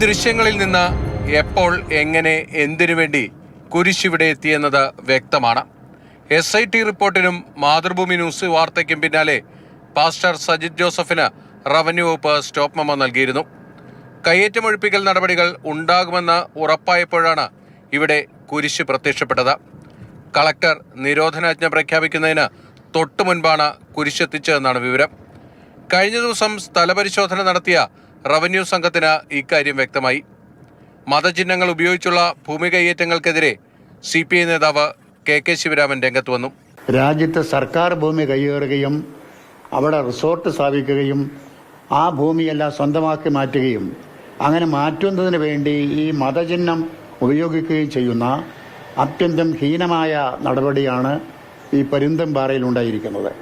ദൃശ്യങ്ങളിൽ നിന്ന് എപ്പോൾ എങ്ങനെ എന്തിനു വേണ്ടി കുരിശിവിടെ എത്തിയെന്നത് വ്യക്തമാണ്. എസ് ഐ ടി റിപ്പോർട്ടിനും മാതൃഭൂമി ന്യൂസ് വാർത്തയ്ക്കും പിന്നാലെ പാസ്റ്റർ സജിത് ജോസഫിന് റവന്യൂ വകുപ്പ് സ്റ്റോപ്പ് മെമ്മോ നൽകിയിരുന്നു. കയ്യേറ്റമൊഴിപ്പിക്കൽ നടപടികൾ ഉണ്ടാകുമെന്ന് ഉറപ്പായപ്പോഴാണ് ഇവിടെ കുരിശ് പ്രത്യക്ഷപ്പെട്ടത്. കളക്ടർ നിരോധനാജ്ഞ പ്രഖ്യാപിക്കുന്നതിന് തൊട്ടു മുൻപാണ് കുരിശെത്തിച്ചതെന്നാണ് വിവരം. കഴിഞ്ഞ ദിവസം സ്ഥലപരിശോധന നടത്തിയ റവന്യൂ സംഘത്തിന് ഇക്കാര്യം വ്യക്തമായി. മതചിഹ്നങ്ങൾ ഉപയോഗിച്ചുള്ള ഭൂമി കൈയേറ്റങ്ങൾക്കെതിരെ സി പി ഐ നേതാവ് കെ കെ ശിവരാമൻ രംഗത്ത് വന്നു. രാജ്യത്ത് സർക്കാർ ഭൂമി കൈയേറുകയും അവിടെ റിസോർട്ട് സ്ഥാപിക്കുകയും ആ ഭൂമിയെല്ലാം സ്വന്തമാക്കി മാറ്റുകയും അങ്ങനെ മാറ്റുന്നതിന് വേണ്ടി ഈ മതചിഹ്നം ഉപയോഗിക്കുകയും ചെയ്യുന്ന അത്യന്തം ഹീനമായ നടപടിയാണ് ഈ പരുന്തംപാറയിൽ ഉണ്ടായിരിക്കുന്നത്.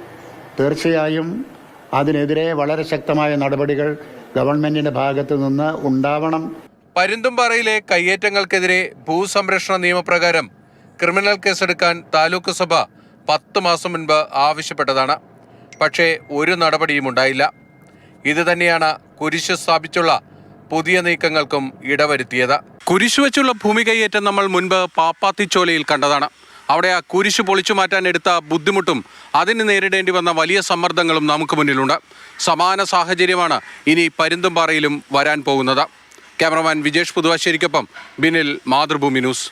തീർച്ചയായും അതിനെതിരെ വളരെ ശക്തമായ നടപടികൾ ഗവൺമെന്റിന്റെ ഭാഗത്തു നിന്ന് ഉണ്ടാവണം. പരുന്തുംപാറയിലെ കയ്യേറ്റങ്ങൾക്കെതിരെ ഭൂസംരക്ഷണ നിയമപ്രകാരം ക്രിമിനൽ കേസെടുക്കാൻ താലൂക്ക് സഭ പത്ത് മാസം മുൻപ് ആവശ്യപ്പെട്ടതാണ്. പക്ഷേ ഒരു നടപടിയും ഉണ്ടായില്ല. ഇത് തന്നെയാണ് കുരിശ് സ്ഥാപിച്ചുള്ള പുതിയ നീക്കങ്ങൾക്കും ഇടവരുത്തിയത്. കുരിശ് വെച്ചുള്ള ഭൂമി കയ്യേറ്റം നമ്മൾ മുൻപ് പാപ്പാത്തിച്ചോലയിൽ കണ്ടതാണ്. അവിടെ ആ കുരിശ് പൊളിച്ചു മാറ്റാൻ എടുത്ത ബുദ്ധിമുട്ടും അതിന് നേരിടേണ്ടി വന്ന വലിയ സമ്മർദ്ദങ്ങളും നമുക്ക് മുന്നിലുണ്ട്. സമാന സാഹചര്യമാണ് ഇനി പരുന്തുംപാറയിലും വരാൻ പോകുന്നത്. ക്യാമറമാൻ വിജേഷ് പുതുവാശ്ശേരിക്കൊപ്പം ബിനിൽ മാതൃഭൂമി ന്യൂസ്.